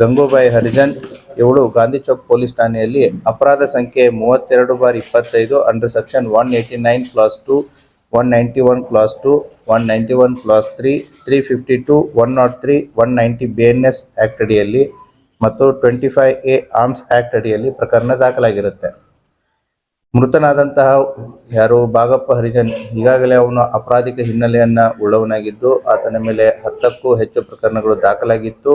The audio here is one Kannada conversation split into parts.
ಗಂಗೂಬಾಯಿ ಹರಿಜನ್ ಇವಳು ಗಾಂಧಿ ಚೌಕ್ ಪೊಲೀಸ್ ಠಾಣೆಯಲ್ಲಿ ಅಪರಾಧ ಸಂಖ್ಯೆ ಮೂವತ್ತೆರಡು ಬಾರ್ ಇಪ್ಪತ್ತೈದು, under section one eighty nine clause two, one ninety one clause two, one ninety one clause three three fifty two, one naught three, one ninety B N S act ಅಡಿಯಲ್ಲಿ ಮತ್ತು twenty five A arms act ಅಡಿಯಲ್ಲಿ ಪ್ರಕರಣ ದಾಖಲಾಗಿರುತ್ತೆ. ಮೃತನಾದಂತಹ ಯಾರು? ಬಾಗಪ್ಪ ಹರಿಜನ್. ಈಗಾಗಲೇ ಅವನು ಅಪರಾಧಿಕ ಹಿನ್ನೆಲೆಯನ್ನು ಉಳ್ಳವನಾಗಿದ್ದು, ಆತನ ಮೇಲೆ ಹತ್ತಕ್ಕೂ ಹೆಚ್ಚು ಪ್ರಕರಣಗಳು ದಾಖಲಾಗಿತ್ತು.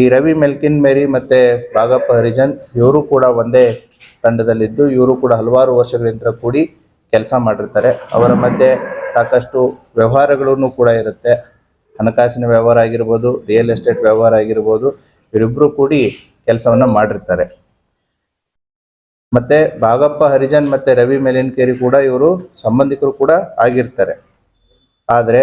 ಈ ರವಿ ಮೆಲ್ಕಿನ್, ಮೇರಿ ಮತ್ತೆ ಬಾಗಪ್ಪ ಹರಿಜನ್ ಇವರು ಕೂಡ ಒಂದೇ ತಂಡದಲ್ಲಿದ್ದು, ಇವರು ಕೂಡ ಹಲವಾರು ವರ್ಷಗಳಿಂದ ಕೂಡಿ ಕೆಲಸ ಮಾಡಿರ್ತಾರೆ. ಅವರ ಮಧ್ಯೆ ಸಾಕಷ್ಟು ವ್ಯವಹಾರಗಳನ್ನು ಕೂಡ ಇರುತ್ತೆ. ಹಣಕಾಸಿನ ವ್ಯವಹಾರ ಆಗಿರ್ಬೋದು ರಿಯಲ್ ಎಸ್ಟೇಟ್ ವ್ಯವಹಾರ ಆಗಿರ್ಬೋದು, ಇವರಿಬ್ರು ಕೂಡಿ ಕೆಲಸವನ್ನ ಮಾಡಿರ್ತಾರೆ. ಮತ್ತೆ ಭಾಗಪ್ಪ ಹರಿಜನ್ ಮತ್ತೆ ರವಿ ಮೆಲಿನ್ಕೇರಿ ಕೂಡ ಇವರು ಸಂಬಂಧಿಕರು ಕೂಡ ಆಗಿರ್ತಾರೆ. ಆದ್ರೆ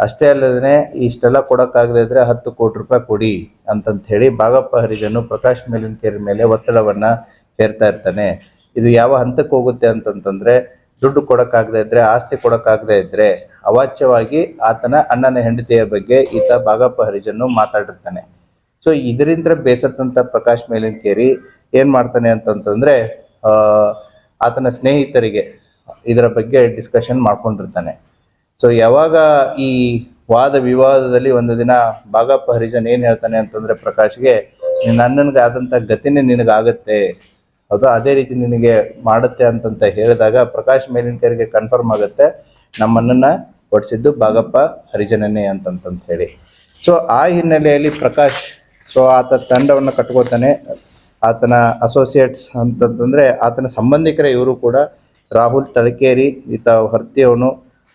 ಅಷ್ಟೇ ಅಲ್ಲದೆ ಇಷ್ಟೆಲ್ಲ ಕೊಡೋಕ್ಕಾಗದೇ ಇದ್ರೆ ಹತ್ತು ಕೋಟಿ ರೂಪಾಯಿ ಕೊಡಿ ಅಂತಂತ ಹೇಳಿ ಬಾಗಪ್ಪ ಹರಿಜನು ಪ್ರಕಾಶ್ ಮೇಲಿನ ಕೇರಿ ಮೇಲೆ ಒತ್ತಡವನ್ನ ಹೇರ್ತಾ ಇರ್ತಾನೆ. ಇದು ಯಾವ ಹಂತಕ್ಕೆ ಹೋಗುತ್ತೆ ಅಂತಂತಂದ್ರೆ ದುಡ್ಡು ಕೊಡಕ್ಕಾಗದೇ ಇದ್ರೆ, ಆಸ್ತಿ ಕೊಡಕ್ಕಾಗದೇ ಇದ್ರೆ ಅವಾಚ್ಯವಾಗಿ ಆತನ ಅಣ್ಣನ ಹೆಂಡತಿಯ ಬಗ್ಗೆ ಈತ ಬಾಗಪ್ಪ ಹರಿಜನ್ನು ಮಾತಾಡಿರ್ತಾನೆ. ಸೊ ಇದರಿಂದ ಬೇಸತ್ತಂತ ಪ್ರಕಾಶ್ ಮೇಲಿನ ಕೇರಿ ಏನ್ ಮಾಡ್ತಾನೆ ಅಂತಂತಂದ್ರೆ ಆತನ ಸ್ನೇಹಿತರಿಗೆ ಇದರ ಬಗ್ಗೆ ಡಿಸ್ಕಷನ್ ಮಾಡ್ಕೊಂಡಿರ್ತಾನೆ. ಸೊ ಯಾವಾಗ ಈ ವಾದ ವಿವಾದದಲ್ಲಿ ಒಂದು ದಿನ ಬಾಗಪ್ಪ ಹರಿಜನ್ ಏನ್ ಹೇಳ್ತಾನೆ ಅಂತಂದ್ರೆ, ಪ್ರಕಾಶ್ಗೆ ನಿನ್ನ ಅಣ್ಣನ್ಗೆ ಆದಂತ ಗತಿನೇ ನಿನಗಾಗತ್ತೆ. ಅದು ಅದೇ ರೀತಿ ನಿನಗೆ ಮಾಡುತ್ತೆ ಅಂತಂತ ಹೇಳಿದಾಗ ಪ್ರಕಾಶ್ ಮೇಲಿನ್ಕರಿಗೆ ಕನ್ಫರ್ಮ್ ಆಗುತ್ತೆ ನಮ್ಮನ್ನ ಹೊಡಿಸಿದ್ದು ಬಾಗಪ್ಪ ಹರಿಜನನೇ ಅಂತಂತಂತ ಹೇಳಿ. ಸೊ ಆ ಹಿನ್ನೆಲೆಯಲ್ಲಿ ಪ್ರಕಾಶ್ ಸೊ ಆತ ತಂಡವನ್ನು ಕಟ್ಕೋತಾನೆ. ಆತನ ಅಸೋಸಿಯೇಟ್ಸ್ ಅಂತಂತಂದ್ರೆ, ಆತನ ಸಂಬಂಧಿಕರ ಇವರು ಕೂಡ. ರಾಹುಲ್ ತಳಕೇರಿ ಈತ ಹೊರ್ತಿಯವನು.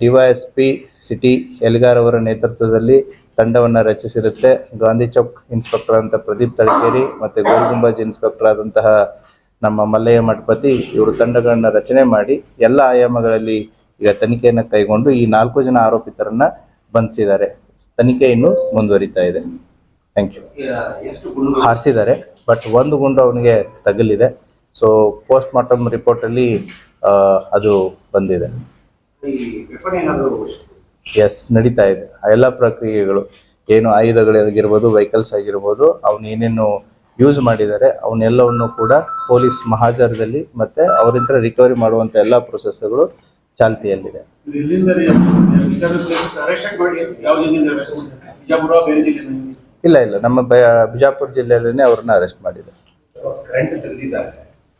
ಡಿವೈಎಸ್ಪಿ ಸಿಟಿ ಎಲ್ಗಾರ್ ಅವರ ನೇತೃತ್ವದಲ್ಲಿ ತಂಡವನ್ನು ರಚಿಸಿರುತ್ತೆ. ಗಾಂಧಿ ಚೌಕ್ ಇನ್ಸ್ಪೆಕ್ಟರ್ ಅಂತ ಪ್ರದೀಪ್ ತಳಕೇರಿ ಮತ್ತೆ ಗೋಲ್ಗುಂಬಾಜ್ ಇನ್ಸ್ಪೆಕ್ಟರ್ ಆದಂತಹ ನಮ್ಮ ಮಲ್ಲಯ್ಯ ಮಠಪತಿ ಇವರು ತಂಡಗಳನ್ನ ರಚನೆ ಮಾಡಿ ಎಲ್ಲ ಆಯಾಮಗಳಲ್ಲಿ ಈಗ ತನಿಖೆಯನ್ನು ಕೈಗೊಂಡು ಈ ನಾಲ್ಕು ಜನ ಆರೋಪಿತರನ್ನ ಬಂಧಿಸಿದ್ದಾರೆ. ತನಿಖೆ ಇನ್ನು ಮುಂದುವರಿತಾ ಇದೆ. ಥ್ಯಾಂಕ್ ಯು ಹಾರಿಸಿದ್ದಾರೆ ಬಟ್ ಒಂದು ಗುಂಡು ಅವನಿಗೆ ತಗಲಿದೆ. ಸೊ ಪೋಸ್ಟ್ ಮಾರ್ಟಮ್ ರಿಪೋರ್ಟಲ್ಲಿ ಅದು ಬಂದಿದೆ. ಎಸ್ ನಡೀತಾ ಇದೆ. ಆ ಎಲ್ಲ ಪ್ರಕ್ರಿಯೆಗಳು ಏನು ಆಯುಧಗಳಾಗಿರ್ಬೋದು ವೆಹಿಕಲ್ಸ್ ಆಗಿರ್ಬೋದು ಅವನು ಏನೇನು ಯೂಸ್ ಮಾಡಿದ್ದಾರೆ ಅವನ್ನೆಲ್ಲವನ್ನು ಕೂಡ ಪೊಲೀಸ್ ಮಹಾಜರದಲ್ಲಿ ಮತ್ತೆ ಅವರಿಂದ ರಿಕವರಿ ಮಾಡುವಂಥ ಎಲ್ಲ ಪ್ರೊಸೆಸ್ಗಳು ಚಾಲ್ತಿಯಲ್ಲಿದೆ. ಇಲ್ಲ ಇಲ್ಲ. ನಮ್ಮ ಬಿಜಾಪುರ ಜಿಲ್ಲೆಯಲ್ಲೇ ಅವ್ರನ್ನ ಅರೆಸ್ಟ್ ಮಾಡಿದೆ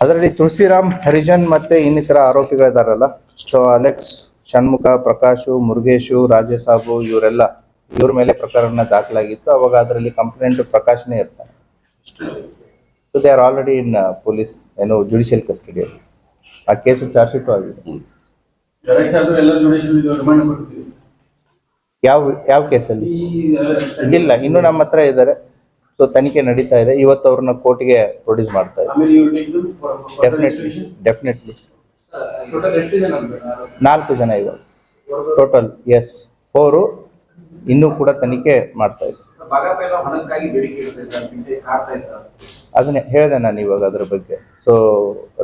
ಅದರಲ್ಲಿ ತುಳಸಿರಾಮ್ ಹರಿಜನ್ ಮತ್ತೆ ಇನ್ನಿತರ ಆರೋಪಿಗಳಿದಾರಲ್ಲ. ಸೊ ಅಲೆಕ್ಸ್ ಷಣ್ಮುಖ ಪ್ರಕಾಶು ಮುರುಗೇಶು ರಾಜಸಾಬು ಇವರೆಲ್ಲ ಇವ್ರ ಮೇಲೆ ಪ್ರಕರಣ ದಾಖಲಾಗಿತ್ತು. ಅವಾಗ ಅದರಲ್ಲಿ ಕಂಪ್ಲೇಂಟ್ ಪ್ರಕಾಶನೇ ಇರ್ತಾರೆ. So they are already in police ಏನು ಜುಡಿಷಿಯಲ್ ಕಸ್ಟಡಿಯಲ್ಲಿ ಆ ಕೇಸು ಚಾರ್ಜ್ ಶೀಟು ಆಗಿದೆ ಯಾವ ಯಾವ ಕೇಸಲ್ಲಿ? ಇಲ್ಲ ಇನ್ನೂ ನಮ್ಮ ಹತ್ರ ಇದ್ದಾರೆ. ಸೊ ತನಿಖೆ ನಡೀತಾ ಇದೆ. ಇವತ್ತು ಅವ್ರನ್ನ ಕೋರ್ಟ್ಗೆ ಪ್ರೊಡ್ಯೂಸ್ ಮಾಡ್ತಾ ಇದೆ ಡೆಫಿನೆಟ್ಲಿ ಡೆಫಿನೆಟ್ಲಿ ನಾಲ್ಕು ಜನ ಇವಾಗ ಟೋಟಲ್ ಎಸ್ ಫೋರು ಇನ್ನೂ ಕೂಡ ತನಿಖೆ ಮಾಡ್ತಾ ಇದೆ ಅದನ್ನೇ ಹೇಳಿದೆ ನಾನು ಇವಾಗ ಅದ್ರ ಬಗ್ಗೆ. ಸೊ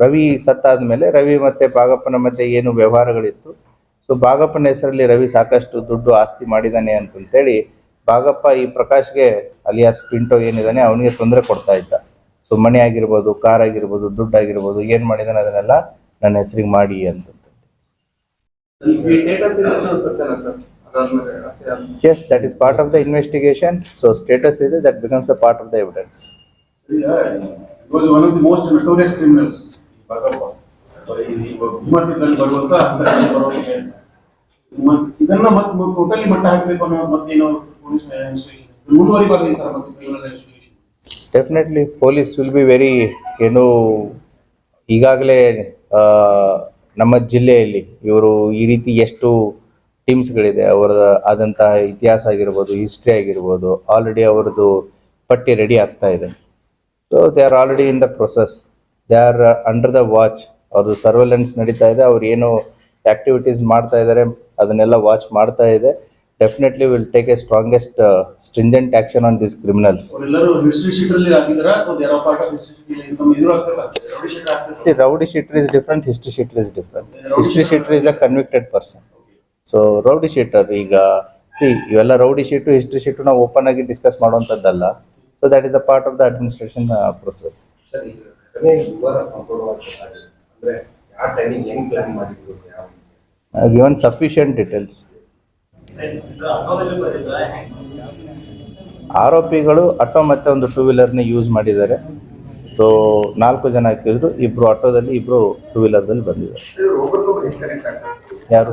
ರವಿ ಸತ್ತಾದ್ಮೇಲೆ ರವಿ ಮತ್ತೆ ಬಾಗಪ್ಪನ ಮಧ್ಯೆ ಏನು ವ್ಯವಹಾರಗಳಿತ್ತು. ಸೊ ಬಾಗಪ್ಪನ ಹೆಸರಲ್ಲಿ ರವಿ ಸಾಕಷ್ಟು ದುಡ್ಡು ಆಸ್ತಿ ಮಾಡಿದಾನೆ ಅಂತಂತೇಳಿ ಬಾಗಪ್ಪ ಈ ಪ್ರಕಾಶ್ಗೆ ಅಲಿಯಾಸ್ ಪಿಂಟೋ ಏನಿದ್ದಾನೆ ಅವನಿಗೆ ತೊಂದರೆ ಕೊಡ್ತಾ ಇದ್ದ. ಸೊ ಮನೆ ಆಗಿರ್ಬೋದು ಕಾರ್ ಆಗಿರ್ಬೋದು ದುಡ್ಡು ಆಗಿರ್ಬೋದು ಏನು ಮಾಡಿದಾನೆ ಅದನ್ನೆಲ್ಲ ನನ್ನ ಹೆಸರಿಗೆ ಮಾಡಿ ಅಂತ ಈ that is that is part of the investigation so status ಇದೆ that becomes a part of the evidence was one of the most notorious criminals ವಿಮರ್ಶೆಗಳಲ್ಲಿ ಬರುವಂತ ಹಂತದಲ್ಲಿ ಬರೋರಿಗೆ ಮ- ಇದನ್ನ ಮತ್ತೆ ಟೋಟಲಿ ಮಟ್ಟ ಹಾಕಬೇಕು ಅನ್ನೋ ಮತ್ತೇನೋ ಪೊಲೀಸ್ ಮುಂದುವರಿಬಾರ್ದು ಈ ತರ ಮತ್ತೆ criminal investigation. Definitely police will be very ಏನು ಈಗಾಗಲೇ ನಮ್ಮ ಜಿಲ್ಲೆಯಲ್ಲಿ ಇವರು ಈ ರೀತಿ ಎಷ್ಟು ಟೀಮ್ಸ್ಗಳಿದೆ ಅವರ ಆದಂತಹ ಇತಿಹಾಸ ಆಗಿರ್ಬೋದು ಹಿಸ್ಟ್ರಿ ಆಗಿರ್ಬೋದು ಆಲ್ರೆಡಿ ಅವರದು ಪಟ್ಟಿ ರೆಡಿ ಆಗ್ತಾ ಇದೆ. So they are already in the process they are under the watch ಅವ್ರದ್ದು ಸರ್ವೆಲೆನ್ಸ್ ನಡೀತಾ ಇದೆ ಅವ್ರು ಏನು ಆಕ್ಟಿವಿಟೀಸ್ ಮಾಡ್ತಾ ಇದ್ದಾರೆ ಅದನ್ನೆಲ್ಲ ವಾಚ್ ಮಾಡ್ತಾ ಇದೆ. Definitely will take a strongest stringent action on this criminals rowdy sheeter is different history sheeter is different history of is a convicted ಇದ್ರು ಆಗ್ತಲ್ಲ ರೌಡಿ ಶೀಟ್ ಅದು. ಸೊ ಈಗ ಇವೆಲ್ಲ ರೌಡಿ ಶೀಟು ಹಿಸ್ಟ್ರಿ ಶೀಟು ನಾವು ಓಪನ್ ಆಗಿ discuss ಮಾಡುವಂಥದ್ದಲ್ಲ so that is a part of the administration process given sufficient details ಆರೋಪಿಗಳು ಆಟೋ ಮತ್ತೆ ಒಂದು ಟೂ ವೀಲರ್ನ ಯೂಸ್ ಮಾಡಿದ್ದಾರೆ. ಸೊ ನಾಲ್ಕು ಜನ ಹಾಕಿದ್ರು ಇಬ್ರು ಆಟೋದಲ್ಲಿ ಇಬ್ರು ಟೂ ವೀಲರ್ದಲ್ಲಿ ಬಂದಿದ್ದಾರೆ. ಯಾರು?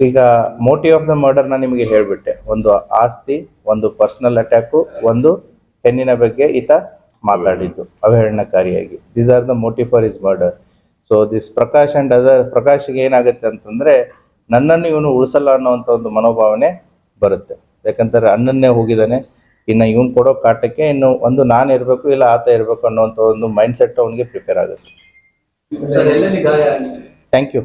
ಈಗ ಮೋಟಿವ್ ಆಫ್ ದ ಮರ್ಡರ್ನ ನಿಮಗೆ ಹೇಳ್ಬಿಟ್ಟೆ. ಒಂದು ಆಸ್ತಿ ಒಂದು ಪರ್ಸನಲ್ ಅಟ್ಯಾಕ್ ಒಂದು ಹೆಣ್ಣಿನ ಬಗ್ಗೆ ಈತ ಮಾತಾಡಿದ್ದು ಅವಹೇಳನಕಾರಿಯಾಗಿ. These are the motive for his murder so this Prakash and other ಪ್ರಕಾಶ್ಗೆ ಏನಾಗುತ್ತೆ ಅಂತಂದ್ರೆ ನನ್ನನ್ನು ಇವನು ಉಳಿಸಲ್ಲ ಅನ್ನೋಂತ ಒಂದು ಮನೋಭಾವನೆ ಬರುತ್ತೆ. ಯಾಕಂತಾರೆ ಅಣ್ಣನ್ನೇ ಹೋಗಿದ್ದಾನೆ ಇನ್ನು ಇವನು ಕೊಡೋ ಕಾಟಕ್ಕೆ ಇನ್ನು ಒಂದು ನಾನು ಇರಬೇಕು ಇಲ್ಲ ಆತ ಇರಬೇಕು ಅನ್ನೋಂಥ ಒಂದು ಮೈಂಡ್ ಸೆಟ್ ಅವನಿಗೆ ಪ್ರಿಪೇರ್ ಆಗುತ್ತೆ. Thank you